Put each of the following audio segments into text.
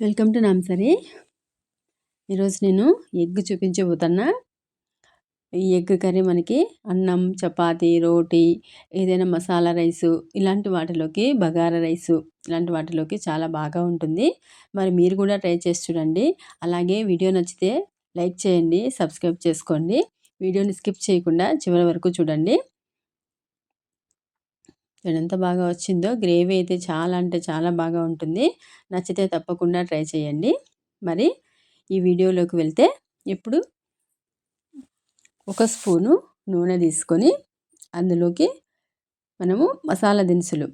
Welcome to నాంసరి ఈరోజు నేను egg చూపించబోతున్నా. ఈ ఎగ్ కర్రీ మనకి అన్నం చపాతీ రోటీ ఏదైనా మసాలా రైసు ఇలాంటి వాటిలోకి బగారా రైసు ఇలాంటి వాటిలోకి చాలా బాగా ఉంటుంది. మరి మీరు కూడా ట్రై చేసి చూడండి. అలాగే వీడియో నచ్చితే లైక్ చేయండి సబ్స్క్రైబ్ చేసుకోండి. వీడియోని స్కిప్ చేయకుండా చివరి వరకు చూడండి. ఎంత బాగా వచ్చిందో గ్రేవీ అయితే చాలా అంటే చాలా బాగా ఉంటుంది. నచ్చితే తప్పకుండా ట్రై చేయండి. మరి ఈ వీడియోలోకి వెళ్తే ఇప్పుడు ఒక స్పూను నూనె తీసుకొని అందులోకి మనము మసాలా దినుసులు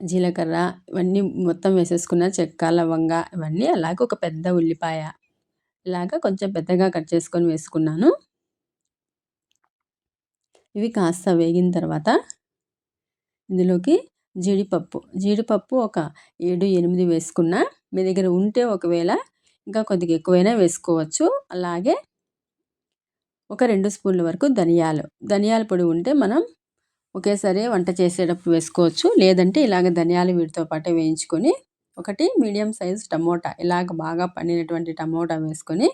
జీలకర్ర ఇవన్నీ మొత్తం వేసేసుకున్న చెక్క లవంగ ఇవన్నీ అలాగే ఒక పెద్ద ఉల్లిపాయ ఇలాగ కొంచెం పెద్దగా కట్ చేసుకొని వేసుకున్నాను. ఇవి కాస్త వేగిన తర్వాత ఇందులోకి జీడిపప్పు. జీడిపప్పు ఒక ఏడు ఎనిమిది వేసుకున్న మీ దగ్గర ఉంటే ఒకవేళ ఇంకా కొద్దిగా ఎక్కువైనా వేసుకోవచ్చు. అలాగే ఒక రెండు స్పూన్ల వరకు ధనియాలు. ధనియాల పొడి ఉంటే మనం ఒకేసారి వంట చేసేటప్పుడు వేసుకోవచ్చు. లేదంటే ఇలాగ ధనియాలు వీటితో పాటు వేయించుకొని ఒకటి మీడియం సైజ్ టమోటా ఇలాగ బాగా పండినటువంటి టమోటా వేసుకొని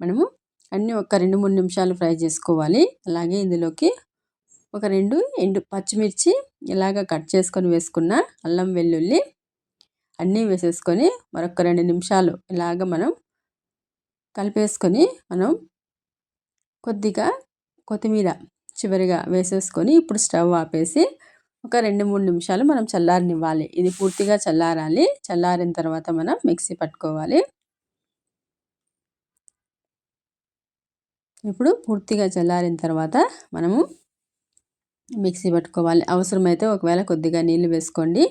మనము అన్నీ ఒక రెండు మూడు నిమిషాలు ఫ్రై చేసుకోవాలి. అలాగే ఇందులోకి ఒక రెండు ఎండు పచ్చిమిర్చి ఇలాగ కట్ చేసుకొని వేసుకున్న అల్లం వెల్లుల్లి అన్నీ వేసేసుకొని మరొక రెండు నిమిషాలు ఇలాగ మనం కలిపేసుకొని మనం కొద్దిగా కొత్తిమీర చివరిగా వేసేసుకొని ఇప్పుడు స్టవ్ ఆపేసి ఒక రెండు మూడు నిమిషాలు మనం చల్లారనివ్వాలి. ఇది పూర్తిగా చల్లారాలి. చల్లారిన తర్వాత మనం మిక్సీ పట్టుకోవాలి. ఇప్పుడు పూర్తిగా చల్లారిన తర్వాత మనము మిక్సీ పట్టుకోవాలి. అవసరమైతే ఒకవేళ కొద్దిగా నీళ్ళు వేసుకోండి.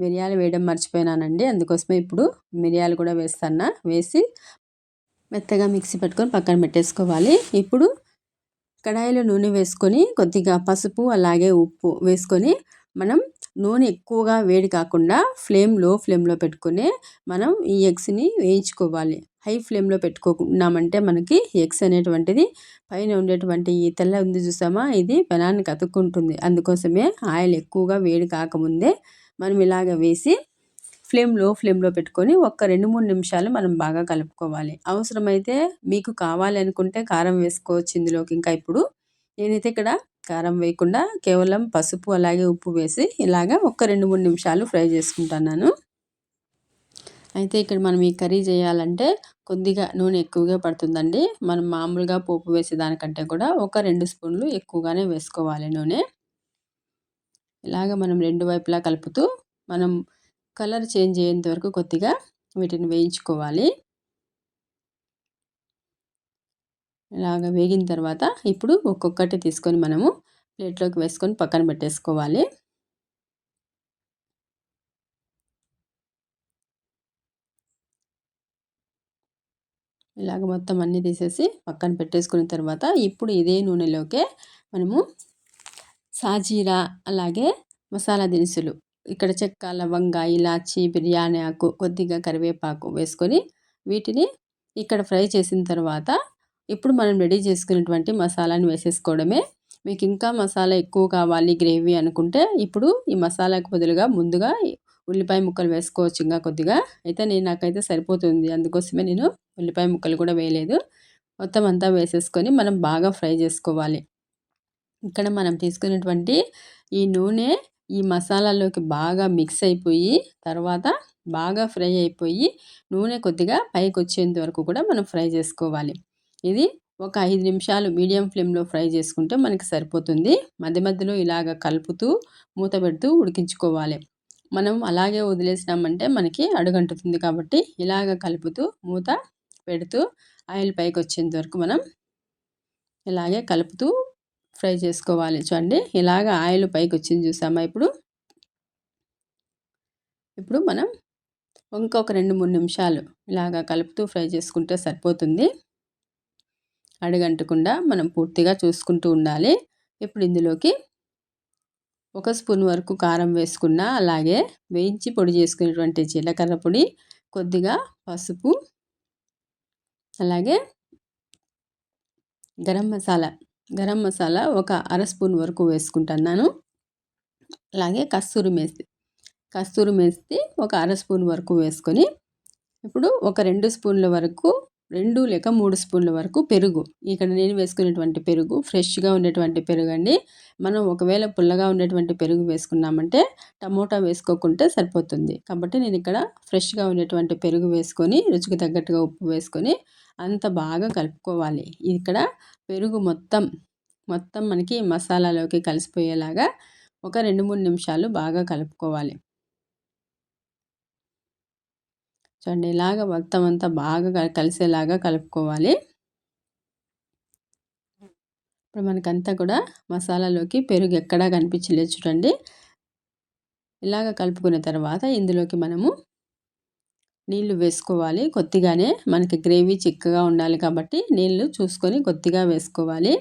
మిరియాలు వేయడం మర్చిపోయినానండి. అందుకోసమే ఇప్పుడు మిరియాలు కూడా వేస్తాను వేసి మెత్తగా మిక్సీ పట్టుకొని పక్కన పెట్టేసుకోవాలి. ఇప్పుడు కడాయిలో నూనె వేసుకొని కొద్దిగా పసుపు అలాగే ఉప్పు వేసుకొని మనం నూనె ఎక్కువగా వేడి కాకుండా ఫ్లేమ్లో ఫ్లేమ్లో పెట్టుకుని మనం ఈ ఎగ్స్ని వేయించుకోవాలి. హై ఫ్లేమ్లో పెట్టుకున్నామంటే మనకి ఎగ్స్ అనేటువంటిది పైన ఉండేటువంటి ఈ తెల్ల ఉంది చూసామా? ఇది పెనాన్ని కతుక్కుంటుంది. అందుకోసమే ఆయిల్ ఎక్కువగా వేడి కాకముందే మనం ఇలాగ వేసి ఫ్లేమ్లో ఫ్లేమ్లో పెట్టుకొని ఒక్క రెండు మూడు నిమిషాలు మనం బాగా కలుపుకోవాలి. అవసరమైతే మీకు కావాలి అనుకుంటే కారం వేసుకోవచ్చు ఇందులోకి. ఇంకా ఇప్పుడు నేనైతే ఇక్కడ కారం వేయకుండా కేవలం పసుపు అలాగే ఉప్పు వేసి ఇలాగ ఒక్క రెండు మూడు నిమిషాలు ఫ్రై చేసుకుంటున్నాను. అయితే ఇక్కడ మనం ఈ కర్రీ చేయాలంటే కొద్దిగా నూనె ఎక్కువగా పడుతుందండి. మనం మామూలుగా పోపు వేసే దానికంటే కూడా ఒక రెండు స్పూన్లు ఎక్కువగానే వేసుకోవాలి నూనె. ఇలాగ మనం రెండు వైపులా కలుపుతూ మనం కలర్ చేంజ్ అయ్యేంత వరకు కొద్దిగా వీటిని వేయించుకోవాలి. ఇలాగ వేగిన తర్వాత ఇప్పుడు ఒక్కొక్కటి తీసుకొని మనము ప్లేట్లోకి వేసుకొని పక్కన పెట్టేసుకోవాలి. ఇలాగ మొత్తం అన్నీ తీసేసి పక్కన పెట్టేసుకున్న తర్వాత ఇప్పుడు ఇదే నూనెలోకే మనము సాజీరా అలాగే మసాలా దినుసులు ఇక్కడ చెక్క లవంగ ఇలాచి బిర్యానీ ఆకు కొద్దిగా కరివేపాకు వేసుకొని వీటిని ఇక్కడ ఫ్రై చేసిన తర్వాత ఇప్పుడు మనం రెడీ చేసుకున్నటువంటి మసాలాని వేసేసుకోవడమే. మీకు ఇంకా మసాలా ఎక్కువ కావాలి గ్రేవీ అనుకుంటే ఇప్పుడు ఈ మసాలాకు బదులుగా ముందుగా ఉల్లిపాయ ముక్కలు వేసుకోవచ్చు ఇంకా కొద్దిగా. అయితే నేను నాకైతే సరిపోతుంది. అందుకోసమే నేను ఉల్లిపాయ ముక్కలు కూడా వేయలేదు. మొత్తం అంతా వేసేసుకొని మనం బాగా ఫ్రై చేసుకోవాలి. ఇక్కడ మనం తీసుకున్నటువంటి ఈ నూనె ఈ మసాలాలోకి బాగా మిక్స్ అయిపోయి తర్వాత బాగా ఫ్రై అయిపోయి నూనె కొద్దిగా పైకి వచ్చేంత వరకు కూడా మనం ఫ్రై చేసుకోవాలి. ఇది ఒక ఐదు నిమిషాలు మీడియం ఫ్లేమ్లో ఫ్రై చేసుకుంటే మనకి సరిపోతుంది. మధ్య మధ్యలో ఇలాగ కలుపుతూ మూత పెడుతూ ఉడికించుకోవాలి. మనం అలాగే వదిలేసినామంటే మనకి అడుగంటుతుంది కాబట్టి ఇలాగ కలుపుతూ మూత పెడుతూ ఆయిల్ పైకి వచ్చేంత వరకు మనం ఇలాగే కలుపుతూ ఫ్రై చేసుకోవాలి. చూడండి ఇలాగ ఆయిల్ పైకి వచ్చింది చూసామా ఇప్పుడు? ఇప్పుడు మనం ఇంకొక రెండు మూడు నిమిషాలు ఇలాగ కలుపుతూ ఫ్రై చేసుకుంటే సరిపోతుంది. అడుగంటకుండా మనం పూర్తిగా చూసుకుంటూ ఉండాలి. ఇప్పుడు ఇందులోకి ఒక స్పూన్ వరకు కారం వేసుకున్న అలాగే వేయించి పొడి చేసుకునేటువంటి జీలకర్ర పొడి కొద్దిగా పసుపు అలాగే గరం మసాలా. గరం మసాలా ఒక అర స్పూన్ వరకు వేసుకుంటున్నాను. అలాగే కస్తూరి మేస్తి కస్తూరి మేస్తి ఒక అర స్పూన్ వరకు వేసుకొని ఇప్పుడు ఒక రెండు స్పూన్ల వరకు రెండు లేక మూడు స్పూన్ల వరకు పెరుగు. ఇక్కడ నేను వేసుకునేటువంటి పెరుగు ఫ్రెష్గా ఉండేటువంటి పెరుగు అండి. మనం ఒకవేళ పుల్లగా ఉండేటువంటి పెరుగు వేసుకున్నామంటే టమోటా వేసుకోకుంటే సరిపోతుంది. కాబట్టి నేను ఇక్కడ ఫ్రెష్గా ఉండేటువంటి పెరుగు వేసుకొని రుచికి తగ్గట్టుగా ఉప్పు వేసుకొని అంత బాగా కలుపుకోవాలి. ఇక్కడ పెరుగు మొత్తం మొత్తం మనకి మసాలాలోకి కలిసిపోయేలాగా ఒక రెండు మూడు నిమిషాలు బాగా కలుపుకోవాలి. చూడండి ఇలాగ మొత్తం అంతా బాగా కలిసేలాగా కలుపుకోవాలి. ఇప్పుడు మనకంతా కూడా మసాలాలోకి పెరుగు ఎక్కడా కనిపించలేదు చూడండి. ఇలాగ కలుపుకున్న తర్వాత ఇందులోకి మనము నీళ్ళు వేసుకోవాలి. కొద్దిగానే మనకి గ్రేవీ చిక్కగా ఉండాలి కాబట్టి నీళ్ళు చూసుకొని కొద్దిగా వేసుకోవాలి.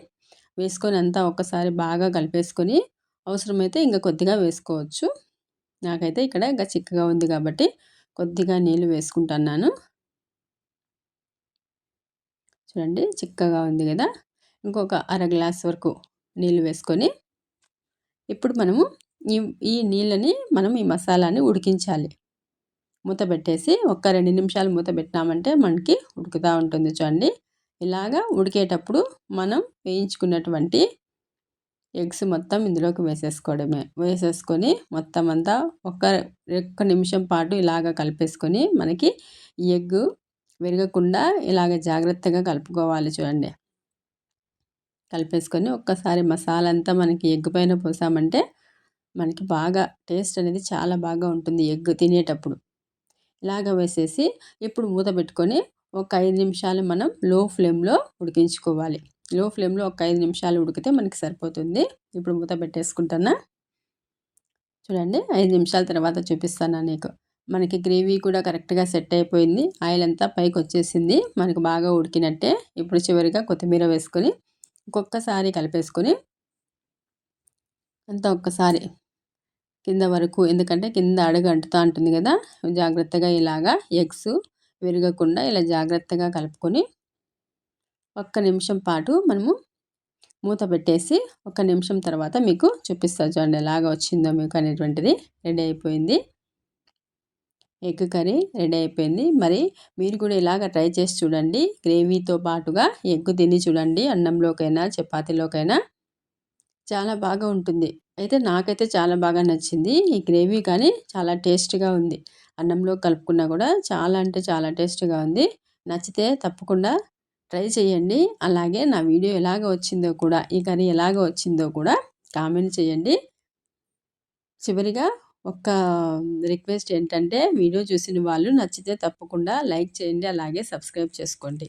వేసుకొని అంతా ఒక్కసారి బాగా కలిపేసుకొని అవసరమైతే ఇంకా కొద్దిగా వేసుకోవచ్చు. నాకైతే ఇక్కడ ఇంకా చిక్కగా ఉంది కాబట్టి కొద్దిగా నీళ్ళు వేసుకుంటున్నాను. చూడండి చిక్కగా ఉంది కదా. ఇంకొక అర గ్లాస్ వరకు నీళ్ళు వేసుకొని ఇప్పుడు మనము ఈ ఈ నీళ్ళని మనం ఈ మసాలాని ఉడికించాలి. మూత పెట్టేసి ఒక్క రెండు నిమిషాలు మూత పెట్టినామంటే మనకి ఉడుకుతూ ఉంటుంది చూడండి. ఇలాగా ఉడికేటప్పుడు మనం వేయించుకున్నటువంటి ఎగ్స్ మొత్తం ఇందులోకి వేసేసుకోవడమే. వేసేసుకొని మొత్తం అంతా ఒక ఒక్క నిమిషం పాటు ఇలాగ కలిపేసుకొని మనకి ఎగ్ విరగకుండా ఇలాగ జాగ్రత్తగా కలుపుకోవాలి చూడండి. కలిపేసుకొని ఒక్కసారి మసాలా అంతా మనకి ఎగ్ పైన పోసామంటే మనకి బాగా టేస్ట్ అనేది చాలా బాగా ఉంటుంది ఎగ్ తినేటప్పుడు. ఇలాగ వేసేసి ఇప్పుడు మూత పెట్టుకొని ఒక ఐదు నిమిషాలు మనం లో ఫ్లేమ్లో ఉడికించుకోవాలి. లో ఫ్లేమ్లో ఒక ఐదు నిమిషాలు ఉడికితే మనకి సరిపోతుంది. ఇప్పుడు మూత పెట్టేసుకుంటానా చూడండి ఐదు నిమిషాల తర్వాత చూపిస్తాను నీకు. మనకి గ్రేవీ కూడా కరెక్ట్గా సెట్ అయిపోయింది. ఆయిల్ అంతా పైకి వచ్చేసింది. మనకు బాగా ఉడికినట్టే. ఇప్పుడు చివరిగా కొత్తిమీర వేసుకొని ఇంకొకసారి కలిపేసుకొని అంతా ఒక్కసారి కింద వరకు ఎందుకంటే కింద అడుగు అంటుతూ ఉంటుంది కదా జాగ్రత్తగా ఇలాగా ఎగ్స్ విరగకుండా ఇలా జాగ్రత్తగా కలుపుకొని ఒక్క నిమిషం పాటు మనము మూత పెట్టేసి ఒక నిమిషం తర్వాత మీకు చూపిస్తాను చూడండి ఎలాగ వచ్చిందో మీకు అనేటువంటిది రెడీ అయిపోయింది. ఎగ్ కర్రీ రెడీ అయిపోయింది. మరి మీరు కూడా ఇలాగ ట్రై చేసి చూడండి. గ్రేవీతో పాటుగా ఎగ్ తిని చూడండి. అన్నంలోకైనా చపాతీలోకైనా చాలా బాగా ఉంటుంది. అయితే నాకైతే చాలా బాగా నచ్చింది ఈ గ్రేవీ కానీ చాలా టేస్ట్గా ఉంది. అన్నంలో కలుపుకున్నా కూడా చాలా అంటే చాలా టేస్ట్గా ఉంది. నచ్చితే తప్పకుండా ట్రై చేయండి. అలాగే నా వీడియో ఎలాగ వచ్చిందో కూడా ఈ కర్రీ ఎలాగ వచ్చిందో కూడా కామెంట్ చేయండి. చివరిగా ఒక రిక్వెస్ట్ ఏంటంటే వీడియో చూసిన వాళ్ళు నచ్చితే తప్పకుండా లైక్ చేయండి అలాగే సబ్స్క్రైబ్ చేసుకోండి.